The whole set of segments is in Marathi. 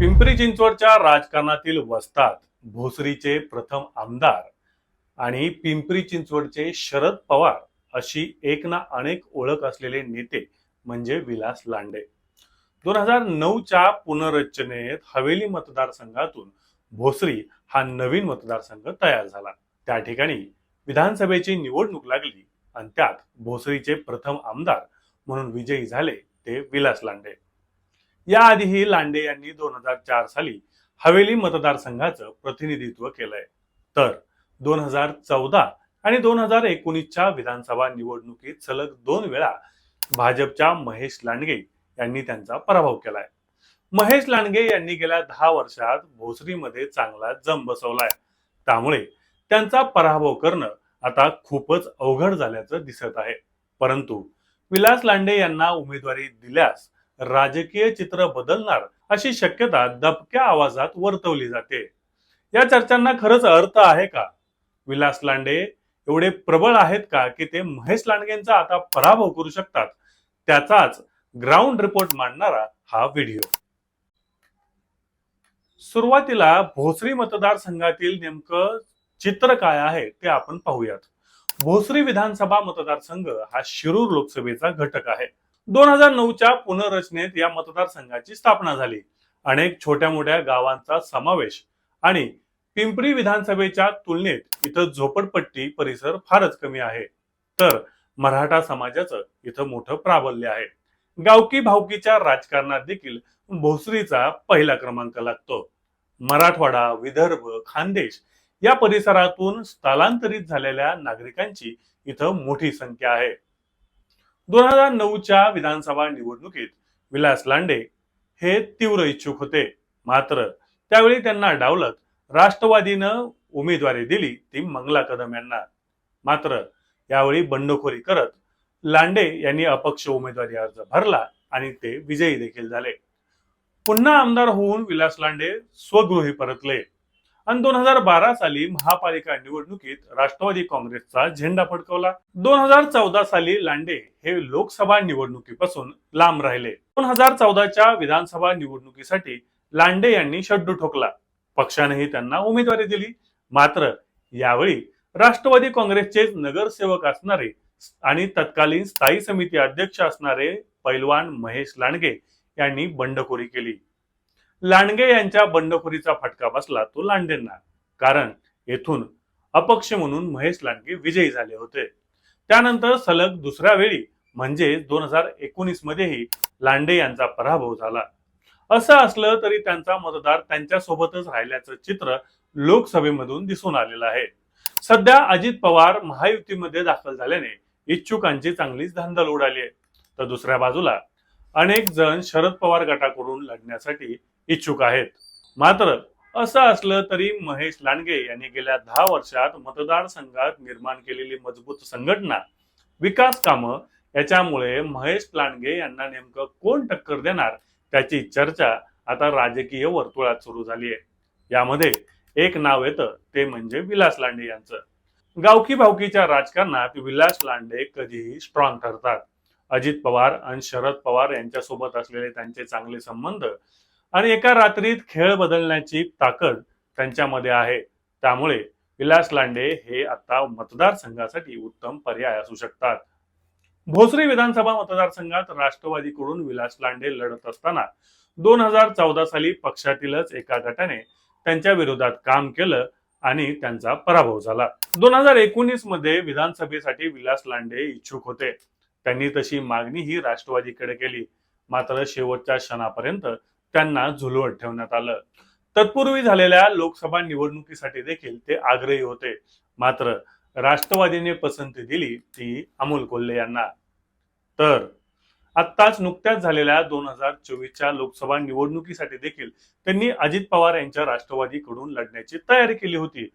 पिंपरी चिंचवडच्या राजकारणातील वस्तात भोसरीचे प्रथम आमदार आणि पिंपरी चिंचवडचे शरद पवार अशी एक ना अनेक ओळख असलेले नेते म्हणजे विलास लांडे. दोन हजार नऊच्या पुनर्रचनेत हवेली मतदारसंघातून भोसरी हा नवीन मतदारसंघ तयार झाला. त्या ठिकाणी विधानसभेची निवडणूक लागली आणि त्यात भोसरीचे प्रथम आमदार म्हणून विजयी झाले ते विलास लांडे. याआधीही लांडे यांनी दोन हजार चार साली हवेली मतदारसंघाचं प्रतिनिधित्व केलंय. तर दोन हजार चौदा आणि दोन हजार एकोणीसच्या विधानसभा निवडणुकीत सलग दोन वेळा भाजपच्या महेश लांडगे यांनी त्यांचा पराभव केलाय. महेश लांडगे यांनी गेल्या दहा वर्षात भोसरीमध्ये चांगला जम बसवलाय. त्यामुळे त्यांचा पराभव करणं आता खूपच अवघड झाल्याचं दिसत आहे. परंतु विलास लांडे यांना उमेदवारी दिल्यास राजकीय चित्र बदलणार अशी शक्यता दबक्या आवाजात वर्तवली जाते. या चर्चांना खरंच अर्थ आहे का? विलास लांडे एवढे प्रबळ आहेत का की ते महेश लांडगेंचा आता पराभव करू शकतात? त्याचाच ग्राउंड रिपोर्ट मांडणारा हा व्हिडिओ. सुरुवातीला भोसरी मतदारसंघातील नेमकं चित्र काय आहे ते आपण पाहूयात. भोसरी विधानसभा मतदारसंघ हा शिरूर लोकसभेचा घटक आहे. दोन हजार नऊच्या पुनर्रचनेत या मतदारसंघाची स्थापना झाली. अनेक छोट्या मोठ्या गावांचा समावेश आणि पिंपरी विधानसभेच्या तुलनेत इथं झोपडपट्टी परिसर फारच कमी आहे. तर मराठा समाजाचं इथं मोठं प्राबल्य आहे. गावकी भावकीच्या राजकारणात देखील भोसरीचा पहिला क्रमांक लागतो. मराठवाडा विदर्भ खानदेश या परिसरातून स्थलांतरित झालेल्या नागरिकांची इथं मोठी संख्या आहे. दोन हजार नऊच्या विधानसभा निवडणुकीत विलास लांडे हे तीव्र इच्छुक होते. मात्र त्यावेळी त्यांना डावलत राष्ट्रवादीनं उमेदवारी दिली ती मंगला कदम यांना. मात्र यावेळी बंडखोरी करत लांडे यांनी अपक्ष उमेदवारी अर्ज भरला आणि ते विजयी देखील झाले. पुन्हा आमदार होऊन विलास लांडे स्वगृही परतले. आणि दोन हजार बारा साली महापालिका निवडणुकीत राष्ट्रवादी काँग्रेसचा झेंडा फडकवला. दोन हजार चौदा साली लांडे हे लोकसभा निवडणुकीपासून लांब राहिले. दोन हजार चौदाच्या विधानसभा निवडणुकीसाठी लांडे यांनी शड्डू ठोकला. पक्षानेही त्यांना उमेदवारी दिली. मात्र यावेळी राष्ट्रवादी काँग्रेसचे नगरसेवक असणारे आणि तत्कालीन स्थायी समिती अध्यक्ष असणारे पैलवान महेश लांडगे यांनी बंडखोरी केली. लांडगे यांच्या बंडखोरीचा फटका बसला तो लांडेंना. कारण येथून अपक्ष म्हणून महेश लांडगे विजयी झाले होते. त्यानंतर सलग दुसऱ्या वेळी म्हणजे दोन हजार एकोणीस मध्येही लांडे यांचा पराभव झाला. असं असलं तरी त्यांचा मतदार त्यांच्या सोबतच राहिल्याचं चित्र लोकसभेमधून दिसून आलेलं आहे. सध्या अजित पवार महायुतीमध्ये दाखल झाल्याने इच्छुकांची चांगलीच धांदल उडाली आहे. तर दुसऱ्या बाजूला अनेक जण शरद पवार गटाकडून लढण्यासाठी इच्छुक आहेत. मात्र असं असलं तरी महेश लांडगे यांनी गेल्या दहा वर्षात मतदारसंघात निर्माण केलेली मजबूत संघटना विकास कामं याच्यामुळे महेश लांडगे यांना नेमकं कोण टक्कर देणार त्याची चर्चा आता राजकीय वर्तुळात सुरू झाली आहे. यामध्ये एक नाव येतं ते म्हणजे विलास लांडे यांचं. गावकी भावकीच्या राजकारणात विलास लांडे कधीही स्ट्रॉंग ठरतात. अजित पवार आणि शरद पवार यांच्यासोबत असलेले त्यांचे चांगले संबंध आणि एका रात्रीत खेळ बदलण्याची ताकद त्यांच्यामध्ये आहे. त्यामुळे विलास लांडे हे आता मतदारसंघासाठी उत्तम पर्याय असू शकतात. भोसरी विधानसभा मतदारसंघात राष्ट्रवादीकडून विलास लांडे लढत असताना दोन हजार चौदा साली पक्षातीलच एका गटाने त्यांच्या विरोधात काम केलं आणि त्यांचा पराभव झाला. दोन हजार एकोणीसमध्ये विधानसभेसाठी विलास लांडे इच्छुक होते. त्यांनी तशी मागणी ही राष्ट्रवादीकडे केली. मात्र शेवटच्या क्षणापर्यंत त्यांना झुलवत ठेवण्यात आलं. तत्पूर्वी झालेल्या लोकसभा निवडणुकीसाठी देखील ते आग्रही होते. मात्र राष्ट्रवादीने पसंती दिली ती अमोल कोल्हे यांना. तर आत्ताच नुकत्याच झालेल्या दोन हजार चोवीसच्या लोकसभा निवडणुकीसाठी देखील त्यांनी अजित पवार यांच्या राष्ट्रवादीकडून लढण्याची तयारी केली होती.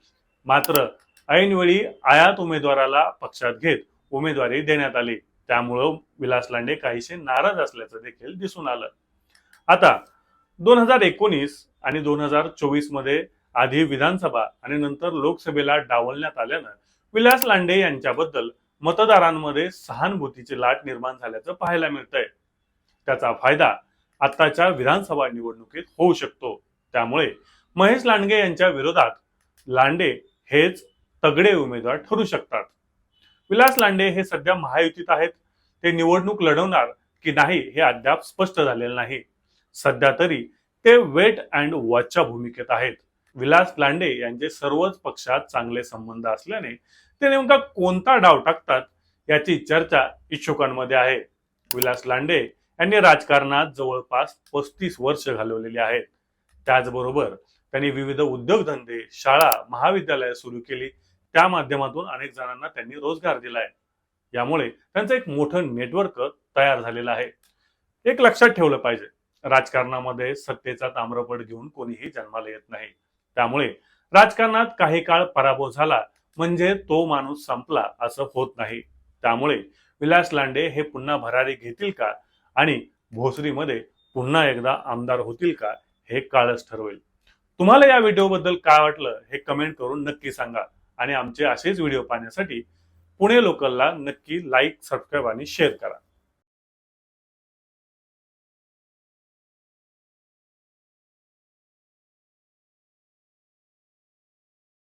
मात्र ऐनवेळी आयात उमेदवाराला पक्षात घेत उमेदवारी देण्यात आली. त्यामुळं विलास लांडे काहीसे नाराज असल्याचं देखील दिसून आलं. आता दोन हजार एकोणीस आणि दोन हजार चोवीसमध्ये आधी विधानसभा आणि नंतर लोकसभेला डावलण्यात आल्यानं विलास लांडे यांच्याबद्दल मतदारांमध्ये सहानुभूतीची लाट निर्माण झाल्याचं पाहायला मिळतंय. त्याचा फायदा आत्ताच्या विधानसभा निवडणुकीत होऊ शकतो. त्यामुळे महेश लांडगे यांच्या विरोधात लांडे हेच तगडे उमेदवार ठरू शकतात. विलास लांडे हे सध्या महायुतीत आहेत. ते निवडणूक लढवणार की नाही हे अद्याप स्पष्ट झालेलं नाही. सध्या तरी ते वेट अँड वॉचच्या भूमिकेत आहेत. विलास लांडे यांचे सर्वच पक्षात चांगले संबंध असल्याने ते नेमका कोणता डाव टाकतात याची चर्चा इच्छुकांमध्ये आहे. विलास लांडे यांनी राजकारणात जवळपास पस्तीस वर्ष घालवलेली आहेत. त्याचबरोबर त्यांनी विविध उद्योगधंदे शाळा महाविद्यालय सुरू केली. त्या माध्यमातून अनेक जणांना त्यांनी रोजगार दिलाय. यामुळे त्यांचं एक मोठं नेटवर्क तयार झालेलं आहे. एक लक्षात ठेवलं पाहिजे. राजकारणामध्ये सत्तेचा ताम्रपट घेऊन कोणीही जन्माला येत नाही. त्यामुळे राजकारणात काही काळ पराभव झाला म्हणजे तो माणूस संपला असं होत नाही. त्यामुळे विलास लांडे हे पुन्हा भरारी घेतील का? आणि भोसरीमध्ये पुन्हा एकदा आमदार होतील का? हे काळच ठरवेल. तुम्हाला या व्हिडिओबद्दल काय वाटलं हे कमेंट करून नक्की सांगा. आणि आमचे असेच व्हिडिओ पाहण्यासाठी पुणे लोकलला नक्की लाईक सबस्क्राईब आणि शेअर करा.